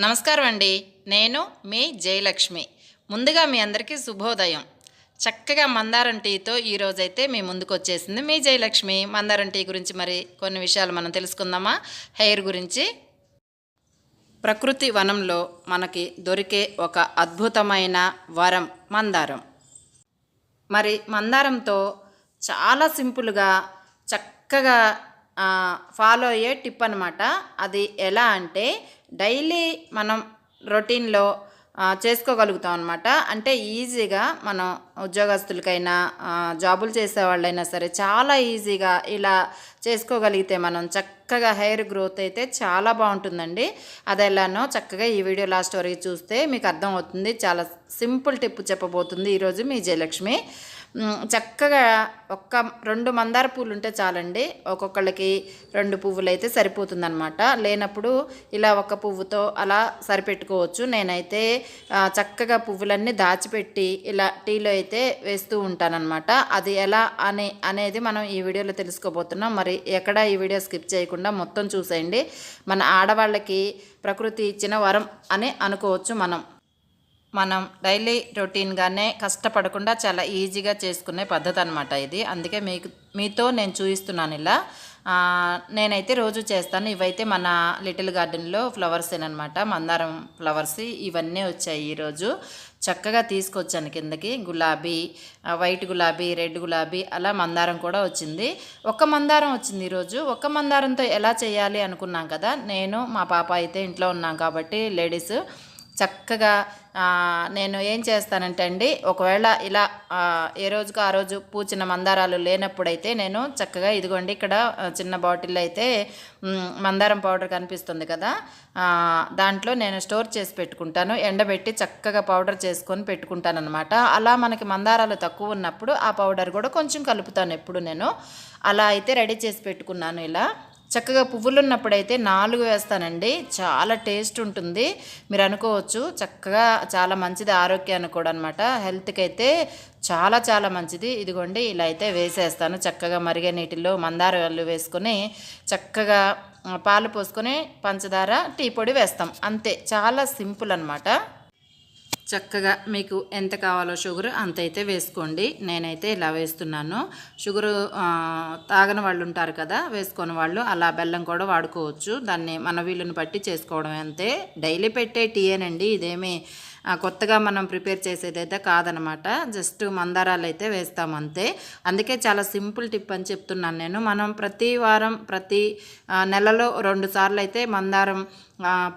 నమస్కారం అండి. నేను మీ జయలక్ష్మి. ముందుగా మీ అందరికీ శుభోదయం. చక్కగా మందారం టీతో ఈరోజైతే మీ ముందుకు వచ్చేసింది మీ జయలక్ష్మి. మందారం టీ గురించి మరి కొన్ని విషయాలు మనం తెలుసుకుందామా? హెయిర్ గురించి. ప్రకృతి వనంలో మనకి దొరికే ఒక అద్భుతమైన వరం మందారం. మరి మందారంతో చాలా సింపుల్గా చక్కగా ఫాలో అయ్యే టిప్ అనమాట అది ఎలా అంటే డైలీ మనం రొటీన్లో చేసుకోగలుగుతాం అనమాట అంటే ఈజీగా మనం ఉద్యోగస్తులకైనా జాబులు చేసే వాళ్ళైనా సరే చాలా ఈజీగా ఇలా చేసుకోగలిగితే మనం చక్కగా హెయిర్ గ్రోత్ అయితే చాలా బాగుంటుందండి. అది ఎలానో చక్కగా ఈ వీడియో లాస్ట్ వరకు చూస్తే మీకు అర్థమవుతుంది చాలా సింపుల్ టిప్ చెప్పబోతుంది ఈరోజు మీ జయలక్ష్మి. చక్కగా ఒక్క రెండు మందార పూలు ఉంటే చాలండి. ఒక్కొక్కళ్ళకి రెండు పువ్వులు అయితే సరిపోతుందన్నమాట. లేనప్పుడు ఇలా ఒక పువ్వుతో అలా సరిపెట్టుకోవచ్చు. నేనైతే చక్కగా పువ్వులన్నీ దాచిపెట్టి ఇలా టీలో అయితే వేస్తూ ఉంటానన్నమాట. అది ఎలా అనే అనేది మనం ఈ వీడియోలో తెలుసుకోబోతున్నాం. మరి ఎక్కడ ఈ వీడియో స్కిప్ చేయకుండా మొత్తం చూసేయండి. మన ఆడవాళ్ళకి ప్రకృతి ఇచ్చిన వరం అని అనుకోవచ్చు మనం. మనం డైలీ రొటీన్గానే కష్టపడకుండా చాలా ఈజీగా చేసుకునే పద్ధతి అనమాట ఇది. అందుకే మీకు మీతో నేను చూపిస్తున్నాను ఇలా. నేనైతే రోజు చేస్తాను. ఇవైతే మన లిటిల్ గార్డెన్లో ఫ్లవర్స్ అనమాట మందారం ఫ్లవర్స్ ఇవన్నీ వచ్చాయి ఈరోజు. చక్కగా తీసుకొచ్చాను కిందకి. గులాబీ వైట్ గులాబీ రెడ్ గులాబీ అలా మందారం కూడా వచ్చింది. ఒక్క మందారం వచ్చింది ఈరోజు. ఒక్క మందారంతో ఎలా చేయాలి అనుకున్నాం కదా. నేను మా పాప అయితే ఇంట్లో ఉన్నాం కాబట్టి లేడీస్ చక్కగా నేను ఏం చేస్తానంటే అండి ఒకవేళ ఇలా ఏ రోజుకు ఆ రోజు పూచిన మందారాలు లేనప్పుడైతే నేను చక్కగా ఇదిగోండి ఇక్కడ చిన్న బాటిల్ అయితే మందారం పౌడర్ కనిపిస్తుంది కదా దాంట్లో నేను స్టోర్ చేసి పెట్టుకుంటాను. ఎండబెట్టి చక్కగా పౌడర్ చేసుకొని పెట్టుకుంటాను అనమాట అలా మనకి మందారాలు తక్కువ ఉన్నప్పుడు ఆ పౌడర్ కూడా కొంచెం కలుపుతాను ఎప్పుడు నేను. అలా అయితే రెడీ చేసి పెట్టుకున్నాను ఇలా. చక్కగా పువ్వులు ఉన్నప్పుడైతే నాలుగు వేస్తానండి. చాలా టేస్ట్ ఉంటుంది. మీరు అనుకోవచ్చు చక్కగా చాలా మంచిది ఆరోగ్యానికి కూడా అనమాట హెల్త్కి అయితే చాలా చాలా మంచిది. ఇదిగోండి ఇలా అయితే వేసేస్తాను. చక్కగా మరిగే నీటిలో మందారాలు వేసుకొని చక్కగా పాలు పోసుకొని పంచదార టీ పొడి వేస్తాం. అంతే. చాలా సింపుల్ అనమాట చక్కగా మీకు ఎంత కావాలో షుగర్ అంత అయితే వేసుకోండి. నేనైతే ఇలా వేస్తున్నాను. షుగరు తాగని వాళ్ళు ఉంటారు కదా వేసుకొని వాళ్ళు అలా బెల్లం కూడా వాడుకోవచ్చు. దాన్ని మన వీళ్ళని బట్టి చేసుకోవడం అంతే. డైలీ పెట్టే టీయేనండి ఇదేమీ కొత్తగా మనం ప్రిపేర్ చేసేదైతే కాదనమాట. జస్ట్ మందారాలు అయితే వేస్తాం అంతే. అందుకే చాలా సింపుల్ టిప్ అని చెప్తున్నాను నేను. మనం ప్రతి వారం ప్రతి నెలలో రెండు సార్లు అయితే మందారం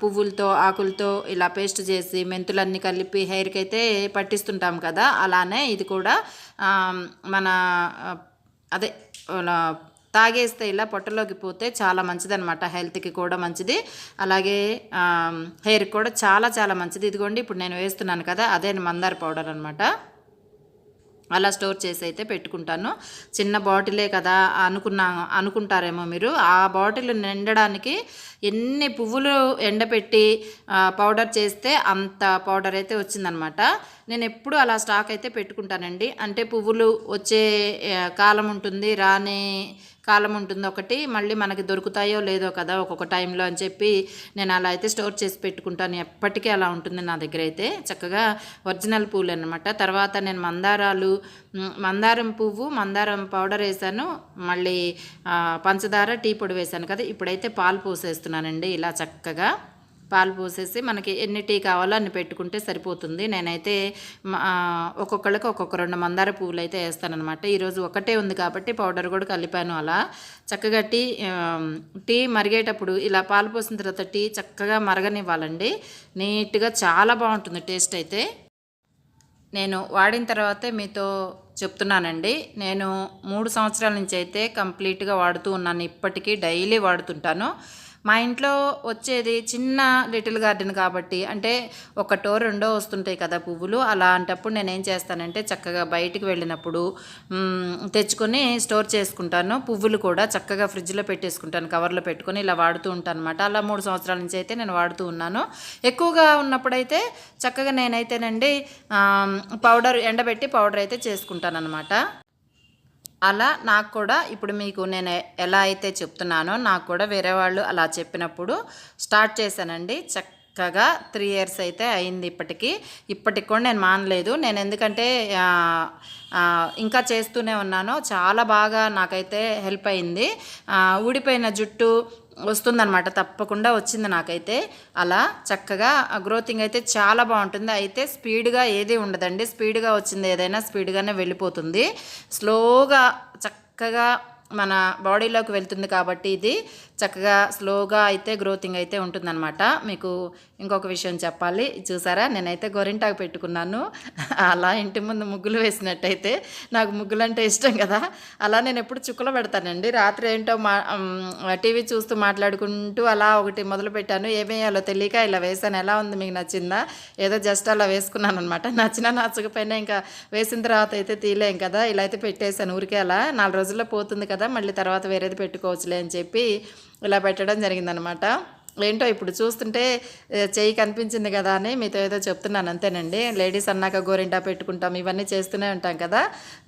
పువ్వులతో ఆకులతో ఇలా పేస్ట్ చేసి మెంతులన్నీ కలిపి హెయిర్కి అయితే పట్టిస్తుంటాం కదా. అలానే ఇది కూడా మన అదే తాగేస్తే ఇలా పొట్టలోకి పోతే చాలా మంచిదనమాట హెల్త్కి కూడా మంచిది. అలాగే హెయిర్కి కూడా చాలా చాలా మంచిది. ఇదిగోండి ఇప్పుడు నేను వేస్తున్నాను కదా అదే మందార పౌడర్ అనమాట అలా స్టోర్ చేసి అయితే పెట్టుకుంటాను. చిన్న బాటిలే కదా అనుకున్నా అనుకుంటారేమో మీరు. ఆ బాటిల్ నిండడానికి ఎన్ని పువ్వులు ఎండపెట్టి పౌడర్ చేస్తే అంత పౌడర్ అయితే వచ్చిందనమాట నేను ఎప్పుడు అలా స్టాక్ అయితే పెట్టుకుంటానండి. అంటే పువ్వులు వచ్చే కాలం ఉంటుంది రాని కాలం ఉంటుంది ఒకటి మళ్ళీ మనకి దొరుకుతాయో లేదో కదా ఒక్కొక్క టైంలో అని చెప్పి నేను అలా అయితే స్టోర్ చేసి పెట్టుకుంటాను. ఎప్పటికీ అలా ఉంటుంది నా దగ్గర అయితే చక్కగా ఒరిజినల్ పూలు అనమాట తర్వాత నేను మందారాలు మందారం పువ్వు మందారం పౌడర్ వేసాను మళ్ళీ పంచదార టీ పొడి వేసాను కదా. ఇప్పుడైతే పాలు పోసేస్తున్నానండి ఇలా చక్కగా. పాలు పోసేసి మనకి ఎన్ని టీ కావాలో అన్ని పెట్టుకుంటే సరిపోతుంది. నేనైతే ఒక్కొక్కళ్ళకి ఒక్కొక్క రెండు మందార పువ్వులు అయితే వేస్తానమాట ఈరోజు ఒకటే ఉంది కాబట్టి పౌడర్ కూడా కలిపాను అలా. చక్కగా టీ టీ మరిగేటప్పుడు ఇలా పాలు పోసిన తర్వాత టీ చక్కగా మరగనివ్వాలండి. నీట్గా చాలా బాగుంటుంది టేస్ట్ అయితే. నేను వాడిన తర్వాతే మీతో చెప్తున్నానండి. నేను మూడు సంవత్సరాల నుంచి అయితే కంప్లీట్గా వాడుతూ ఉన్నాను. ఇప్పటికీ డైలీ వాడుతుంటాను. మా ఇంట్లో వచ్చేది చిన్న లిటిల్ గార్డెన్ కాబట్టి అంటే ఒకటో రెండో వస్తుంటాయి కదా పువ్వులు. అలాంటప్పుడు నేను ఏం చేస్తానంటే చక్కగా బయటికి వెళ్ళినప్పుడు తెచ్చుకొని స్టోర్ చేసుకుంటాను. పువ్వులు కూడా చక్కగా ఫ్రిడ్జ్లో పెట్టేసుకుంటాను కవర్లో పెట్టుకొని ఇలా వాడుతూ ఉంటాను అనమాట అలా మూడు సంవత్సరాల నుంచి అయితే నేను వాడుతూ ఉన్నాను. ఎక్కువగా ఉన్నప్పుడైతే చక్కగా నేనైతేనండి పౌడర్ ఎండబెట్టి పౌడర్ అయితే చేసుకుంటాను అనమాట అలా నాకు కూడా ఇప్పుడు మీకు నేను ఎలా అయితే చెప్తున్నానో నాకు కూడా వేరే వాళ్ళు అలా చెప్పినప్పుడు స్టార్ట్ చేశానండి. చక్కగా చక్కగా త్రీ ఇయర్స్ అయితే అయింది ఇప్పటికీ. ఇప్పటికి కూడా నేను మానలేదు. నేను ఎందుకంటే ఇంకా చేస్తూనే ఉన్నాను. చాలా బాగా నాకైతే హెల్ప్ అయింది. ఊడిపోయిన జుట్టు వస్తుందనమాట తప్పకుండా వచ్చింది నాకైతే. అలా చక్కగా గ్రోతింగ్ అయితే చాలా బాగుంటుంది. అయితే స్పీడ్గా ఏది ఉండదండి. స్పీడ్గా వచ్చింది ఏదైనా స్పీడ్గానే వెళ్ళిపోతుంది. స్లోగా చక్కగా మన బాడీలోకి వెళ్తుంది కాబట్టి ఇది చక్కగా స్లోగా అయితే గ్రోతింగ్ అయితే ఉంటుందన్నమాట. మీకు ఇంకొక విషయం చెప్పాలి. చూసారా? నేనైతే గోరింటాకు పెట్టుకున్నాను. అలా ఇంటి ముందు ముగ్గులు వేసినట్టయితే నాకు ముగ్గులు అంటే ఇష్టం కదా. అలా నేను ఎప్పుడు చుక్కలు పెడతానండి. రాత్రి ఏంటో మా టీవీ చూస్తూ మాట్లాడుకుంటూ అలా ఒకటి మొదలు పెట్టాను. ఏమేయాలో తెలియక ఇలా వేసాను ఎలా ఉంది? మీకు నచ్చిందా? ఏదో జస్ట్ అలా వేసుకున్నాను అనమాట నచ్చినా నచ్చకపోయినా ఇంకా వేసిన తర్వాత అయితే తీయలేం కదా. ఇలా అయితే పెట్టేశాను. ఊరికే అలా నాలుగు రోజుల్లో పోతుంది కదా. మళ్ళీ తర్వాత వేరేది పెట్టుకోవచ్చులే అని చెప్పి ఇలా పెట్టడం జరిగిందనమాట. ఏంటో ఇప్పుడు చూస్తుంటే చెయ్యి కనిపించింది కదా అని మీతో ఏదో చెప్తున్నాను అంతేనండి. లేడీస్ అన్నాక గోరింటా పెట్టుకుంటాం ఇవన్నీ చేస్తూనే ఉంటాం కదా.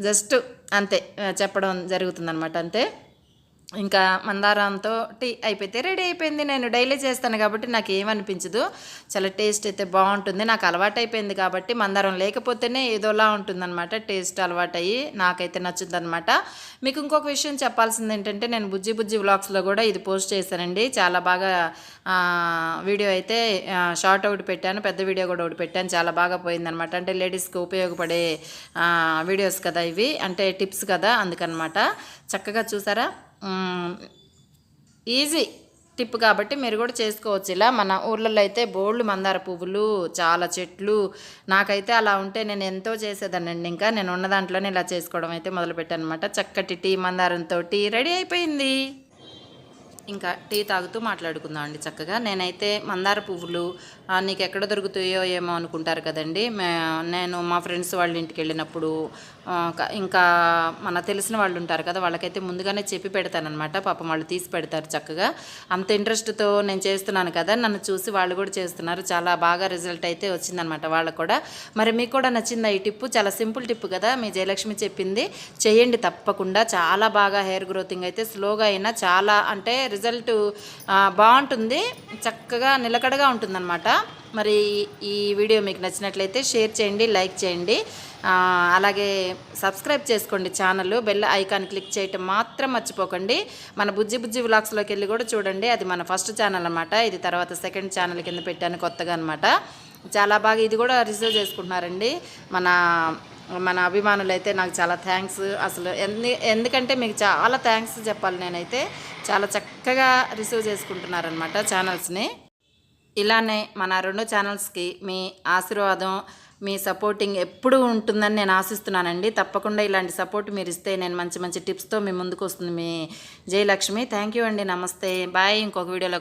జస్ట్ అంతే చెప్పడం జరుగుతుందనమాట అంతే. ఇంకా మందారంతో టీ అయిపోతే రెడీ అయిపోయింది. నేను డైలీ చేస్తాను కాబట్టి నాకు ఏమనిపించదు. చాలా టేస్ట్ అయితే బాగుంటుంది. నాకు అలవాటు అయిపోయింది కాబట్టి మందారం లేకపోతేనే ఏదోలా ఉంటుందన్నమాట. టేస్ట్ అలవాటయ్యి నాకైతే నచ్చుద్దనమాట మీకు ఇంకొక విషయం చెప్పాల్సింది ఏంటంటే నేను బుజ్జి బుజ్జి వ్లాగ్స్లో కూడా ఇది పోస్ట్ చేశానండి. చాలా బాగా వీడియో అయితే షార్ట్ ఒకటి పెట్టాను పెద్ద వీడియో కూడా ఒకటి పెట్టాను. చాలా బాగా పోయిందనమాట అంటే లేడీస్కి ఉపయోగపడే వీడియోస్ కదా ఇవి. అంటే టిప్స్ కదా అందుకనమాట చక్కగా చూసారా? ఈజీ టిప్ కాబట్టి మీరు కూడా చేసుకోవచ్చు. ఇలా మన ఊర్లలో అయితే బోళ్ళు మందార పువ్వులు చాలా చెట్లు నాకైతే అలా ఉంటే నేను ఎంతో చేసేదానండి ఇంకా నేను ఉన్న దాంట్లోనే ఇలా చేసుకోవడం అయితే మొదలుపెట్టాను అనమాట చక్కటి టీ మందారంతో టీ రెడీ అయిపోయింది. ఇంకా టీ తాగుతూ మాట్లాడుకుందాం అండి చక్కగా. నేనైతే మందార పువ్వులు నీకు ఎక్కడ దొరుకుతాయో ఏమో అనుకుంటారు కదండి. నేను మా ఫ్రెండ్స్ వాళ్ళ ఇంటికి వెళ్ళినప్పుడు ఇంకా మన తెలిసిన వాళ్ళు ఉంటారు కదా వాళ్ళకైతే ముందుగానే చెప్పి పెడతానమాట పాపం వాళ్ళు తీసి పెడతారు చక్కగా. అంత ఇంట్రెస్ట్తో నేను చేస్తున్నాను కదా నన్ను చూసి వాళ్ళు కూడా చేస్తున్నారు. చాలా బాగా రిజల్ట్ అయితే వచ్చిందనమాట వాళ్ళకు కూడా. మరి మీకు కూడా నచ్చిందా ఈ టిప్పు? చాలా సింపుల్ టిప్పు కదా మీ జయలక్ష్మి చెప్పింది. చేయండి తప్పకుండా. చాలా బాగా హెయిర్ గ్రోతింగ్ అయితే స్లోగా అయినా చాలా అంటే రిజల్ట్ బాగుంటుంది. చక్కగా నిలకడగా ఉంటుందన్నమాట. మరి ఈ వీడియో మీకు నచ్చినట్లయితే షేర్ చేయండి లైక్ చేయండి. అలాగే సబ్స్క్రైబ్ చేసుకోండి ఛానల్. బెల్ ఐకాన్ క్లిక్ చేయటం మాత్రం మర్చిపోకండి. మన బుజ్జి బుజ్జి వ్లాగ్స్లోకి వెళ్ళి కూడా చూడండి. అది మన ఫస్ట్ ఛానల్ అనమాట ఇది తర్వాత సెకండ్ ఛానల్ కింద పెట్టాను కొత్తగా అనమాట చాలా బాగా ఇది కూడా రిసీవ్ చేసుకుంటున్నారండి. మన మన అభిమానులు అయితే నాకు చాలా థ్యాంక్స్. అసలు ఎందు ఎందుకంటే మీకు చాలా థ్యాంక్స్ చెప్పాలి నేనైతే. చాలా చక్కగా రిసీవ్ చేసుకుంటున్నారనమాట ఛానల్స్ని ఇలానే మన రెండు ఛానల్స్కి మీ ఆశీర్వాదం మీ సపోర్టింగ్ ఎప్పుడూ ఉంటుందని నేను ఆశిస్తున్నానండి. తప్పకుండా ఇలాంటి సపోర్ట్ మీరు ఇస్తే నేను మంచి మంచి టిప్స్తో మీ ముందుకు వస్తుంది మీ జయలక్ష్మి. థ్యాంక్ యూ అండి. నమస్తే. బాయ్ ఇంకొక వీడియోలో